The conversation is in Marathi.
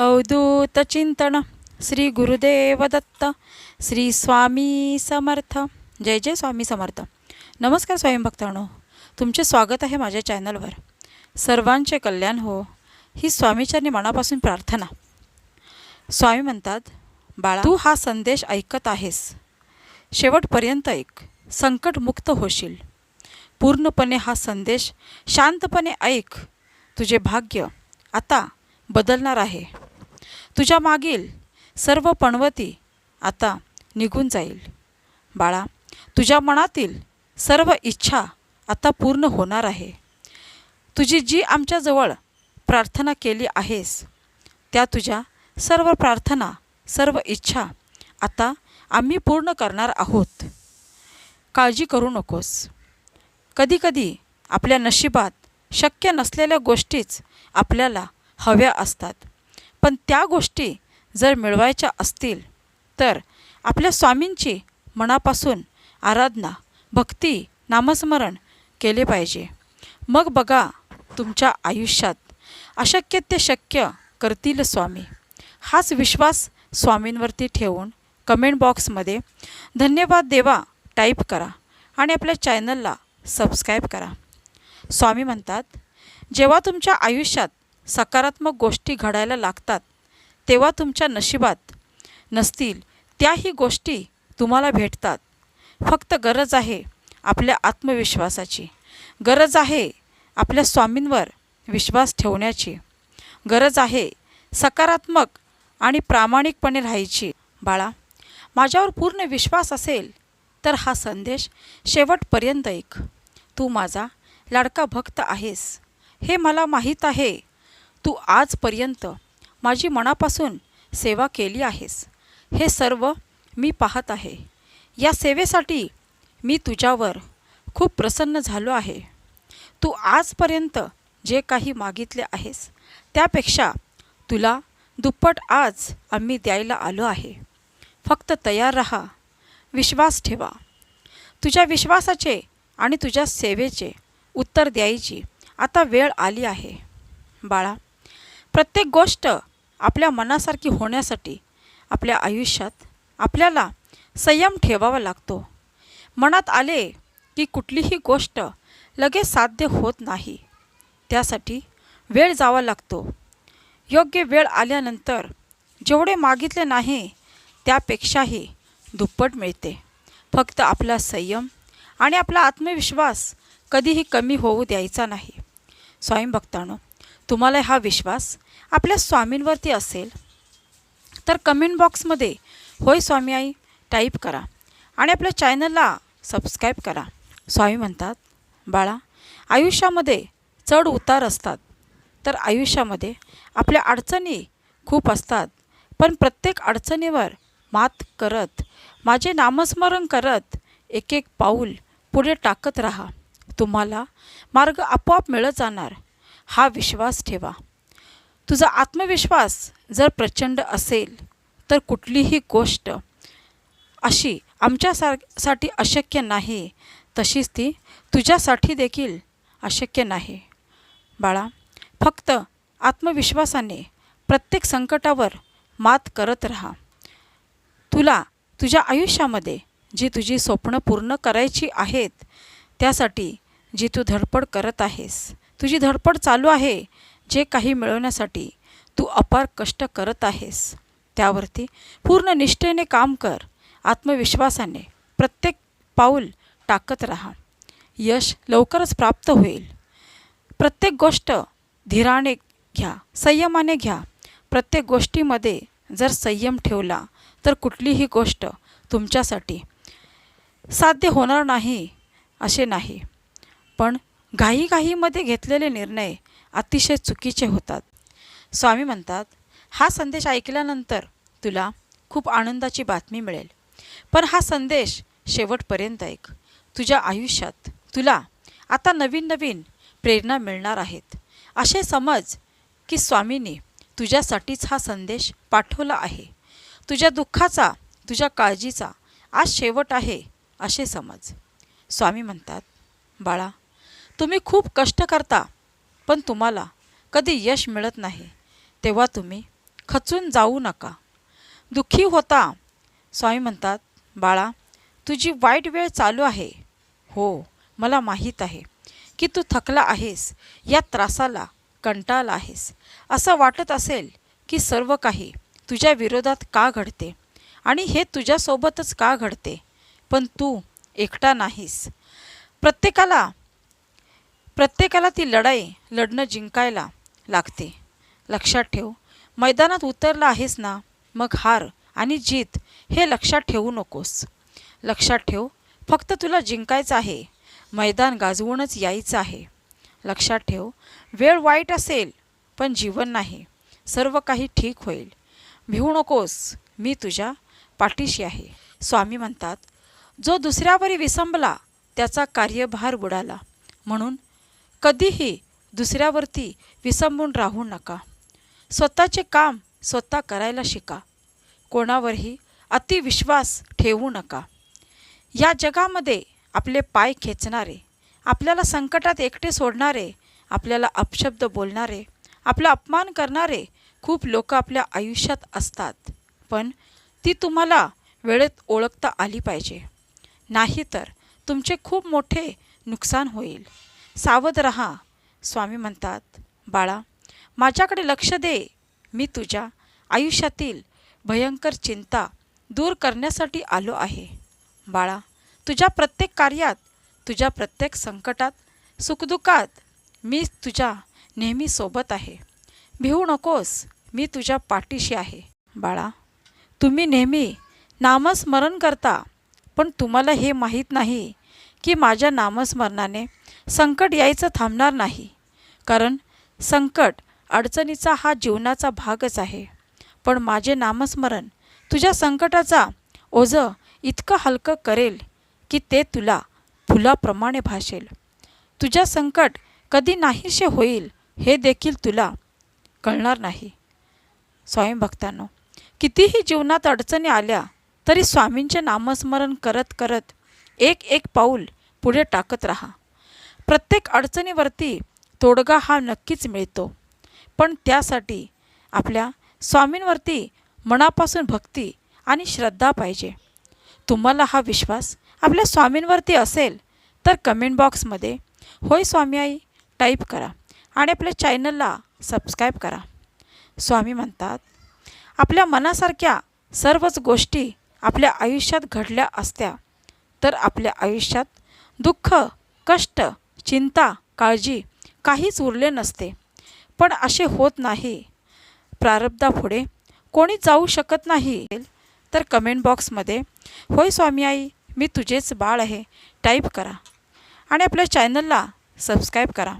अवधूत चिंतन श्री गुरुदेव दत्त श्री स्वामी समर्थ जय जय स्वामी समर्थ नमस्कार स्वयंभक्तांनो तुमचे स्वागत आहे माझ्या चॅनलवर सर्वांचे कल्याण हो ही स्वामीचरणी मनापासून प्रार्थना स्वामी म्हणतात बाळा तू हा संदेश ऐकत आहेस शेवटपर्यंत ऐक संकटमुक्त होशील पूर्णपणे हा संदेश शांतपणे ऐक तुझे भाग्य आता बदलणार आहे तुझ्या मागील सर्व पणवती आता निघून जाईल. बाळा तुझ्या मनातील सर्व इच्छा आता पूर्ण होणार आहे. तुझी जी आमच्याजवळ प्रार्थना केली आहेस त्या तुझ्या सर्व प्रार्थना सर्व इच्छा आता आम्ही पूर्ण करणार आहोत. काळजी करू नकोस. कधीकधी आपल्या नशिबात शक्य नसलेल्या गोष्टीच आपल्याला हव्या असतात. पण त्या गोष्टी जर मिळवायच्या असतील तर आपल्या स्वामींची मनापासून आराधना भक्ती नामस्मरण केले पाहिजे. मग बघा तुमच्या आयुष्यात अशक्य ते शक्य करतील स्वामी. हाच विश्वास स्वामींवरती ठेवून कमेंट बॉक्समध्ये धन्यवाद देवा टाईप करा आणि आपल्या चॅनलला सबस्क्राईब करा. स्वामी म्हणतात जेव्हा तुमच्या आयुष्यात सकारात्मक गोष्टी घडायला लागतात तेव्हा तुमच्या नशिबात नसतील त्याही गोष्टी तुम्हाला भेटतात. फक्त गरज आहे आपल्या आत्मविश्वासाची. गरज आहे आपल्या स्वामींवर विश्वास ठेवण्याची. गरज आहे सकारात्मक आणि प्रामाणिकपणे राहायची. बाळा माझ्यावर पूर्ण विश्वास असेल तर हा संदेश शेवटपर्यंत ऐक. तू माझा लाडका भक्त आहेस. हे मला माहीत आहे. तू आजपर्यंत माझी मनापासून सेवा केली आहेस. हे सर्व मी पाहत आहे. या सेवेसाठी मी तुझ्यावर खूप प्रसन्न झालो आहे. तू आजपर्यंत जे काही मागितले आहेस त्यापेक्षा तुला दुप्पट आज आम्ही द्यायला आलो आहे. फक्त तयार रहा. विश्वास ठेवा. तुझ्या विश्वासाचे आणि तुझ्या सेवेचे उत्तर द्यायची आता वेळ आली आहे. बाळा प्रत्येक गोष्ट आपल्या मनासारखी होण्यासाठी आपल्या आयुष्यात आपल्याला संयम ठेवावा लागतो. मनात आले की कुठलीही गोष्ट लगेच साध्य होत नाही. त्यासाठी वेळ जावा लागतो. योग्य वेळ आल्यानंतर जेवढे मागितले नाही त्यापेक्षाही दुप्पट मिळते. फक्त आपला संयम आणि आपला आत्मविश्वास कधीही कमी होऊ द्यायचा नाही. स्वयंभक्तानं तुम्हाला हा विश्वास आपल्या स्वामींवरती असेल तर कमेंट बॉक्समध्ये होय स्वामी आई टाईप करा आणि आपल्या चॅनलला सबस्क्राईब करा. स्वामी म्हणतात बाळा आयुष्यामध्ये चढ उतार असतात तर आयुष्यामध्ये आपल्या अडचणी खूप असतात पण प्रत्येक अडचणीवर मात करत माझे नामस्मरण करत एक एक पाऊल पुढे टाकत राहा. तुम्हाला मार्ग आपोआप मिळत जाणार. हा विश्वास ठेवा. तुझा आत्मविश्वास जर प्रचंड असेल तर कुठलीही गोष्ट अशी आमच्यासाठी अशक्य नाही. तशीच ती तुझ्यासाठी देखील अशक्य नाही. बाळा फक्त आत्मविश्वासाने प्रत्येक संकटावर मात करत राहा. तुला तुझ्या आयुष्यामध्ये जी तुझी स्वप्न पूर्ण करायची आहेत त्यासाठी जी तू धडपड करत आहेस तुझी धडपड चालू आहे जे काही मिळवण्यासाठी तू अपार कष्ट करत आहेस. त्यावरती पूर्ण निष्ठेने काम कर. आत्मविश्वासाने प्रत्येक पाऊल टाकत राहा. यश लवकरच प्राप्त होईल. प्रत्येक गोष्ट धीराने घ्या संयमाने घ्या. प्रत्येक गोष्टीमध्ये जर संयम ठेवला तर कुठलीही गोष्ट तुमच्यासाठी साध्य होणार नाही असे नाही. पण घाईघाईमध्ये घेतलेले निर्णय अतिशय चुकीचे होतात. स्वामी म्हणतात हा संदेश ऐकल्यानंतर तुला खूप आनंदाची बातमी मिळेल. पण हा संदेश शेवटपर्यंत ऐक. तुझ्या आयुष्यात तुला आता नवीन नवीन प्रेरणा मिळणार आहेत. असे समज की स्वामींनी तुझ्यासाठीच हा संदेश पाठवला आहे. तुझ्या दुःखाचा तुझ्या काळजीचा आज शेवट आहे असे समज. स्वामी म्हणतात बाळा तुम्ही खूप कष्ट करता पण तुम्हाला कधी यश मिळत नाही. तेव्हा तुम्ही खचून जाऊ नका. दुःखी होता. स्वामी म्हणतात बाळा तुझी वाईट वेळ चालू आहे. हो मला माहीत आहे की तू थकला आहेस या त्रासाला कंटाळला आहेस. असं वाटत असेल की सर्व काही तुझ्या विरोधात का घडते आणि हे तुझ्यासोबतच का घडते? पण तू एकटा नाहीस. प्रत्येकाला प्रत्येकाला ती लढाई लढणं जिंकायला लागते. लक्षात ठेव मैदानात उतरला आहेस ना मग हार आणि जीत हे लक्षात ठेवू नकोस. लक्षात ठेव फक्त तुला जिंकायचं आहे मैदान गाजवूनच यायचं आहे. लक्षात ठेव वेळ वाईट असेल पण जीवन नाही सर्व काही ठीक होईल. भिवू नकोस मी तुझ्या पाठीशी आहे. स्वामी म्हणतात जो दुसऱ्यावरी विसंबला त्याचा कार्यभार बुडाला. म्हणून कधीही दुसऱ्यावरती विसंबून राहू नका. स्वतःचे काम स्वतः करायला शिका. कोणावरही अतिविश्वास ठेवू नका. या जगामध्ये आपले पाय खेचणारे आपल्याला संकटात एकटे सोडणारे आपल्याला अपशब्द बोलणारे आपला अपमान करणारे खूप लोक आपल्या आयुष्यात असतात. पण ती तुम्हाला वेळेत ओळखता आली पाहिजे. नाहीतर तुमचे खूप मोठे नुकसान होईल. सावध रहा स्वामी म्हणतात. बाळा माझ्याकडे लक्ष दे मी तुझ्या आयुष्यातील भयंकर चिंता दूर करण्यासाठी आलो आहे. बाळा तुझ्या प्रत्येक कार्यात तुझ्या प्रत्येक संकटात सुखदुःखात मी तुझ्या नेहमी सोबत आहे. भिवू नकोस मी तुझ्या पाठीशी आहे. बाळा तुम्ही नेहमी नामस्मरण करता पण तुम्हाला हे माहीत नाही की माझ्या नामस्मरणाने संकट यायचं थांबणार नाही. कारण संकट अडचणीचा हा जीवनाचा भागच आहे. पण माझे नामस्मरण तुझ्या संकटाचा ओझं इतकं हलकं करेल की ते तुला फुलाप्रमाणे भासेल. तुझ्या संकट कधी नाहीसे होईल हे देखील तुला कळणार नाही. स्वयंभक्तांनो कितीही जीवनात अडचणी आल्या तरी स्वामींचे नामस्मरण करत करत एक एक पाऊल पुढे टाकत राहा. प्रत्येक अडचणीवरती तोडगा हा नक्कीच मिळतो. पण त्यासाठी आपल्या स्वामींवरती मनापासून भक्ती आणि श्रद्धा पाहिजे. तुम्हाला हा विश्वास आपल्या स्वामींवरती असेल तर कमेंट बॉक्समध्ये होय स्वामी आई टाईप करा आणि आपल्या चॅनलला सबस्क्राईब करा. स्वामी म्हणतात आपल्या मनासारख्या सर्वच गोष्टी आपल्या आयुष्यात घडल्या असत्या तर आपल्या आयुष्यात दुःख कष्ट चिंता काळजी काहीच उरले नसते. पण असे होत नाही. प्रारब्धापुढे कोणी जाऊ शकत नाही. तर कमेंट बॉक्समध्ये होय स्वामी आई मी तुझेच बाळ आहे. टाईप करा आणि आपल्या चॅनलला सबस्क्राईब करा.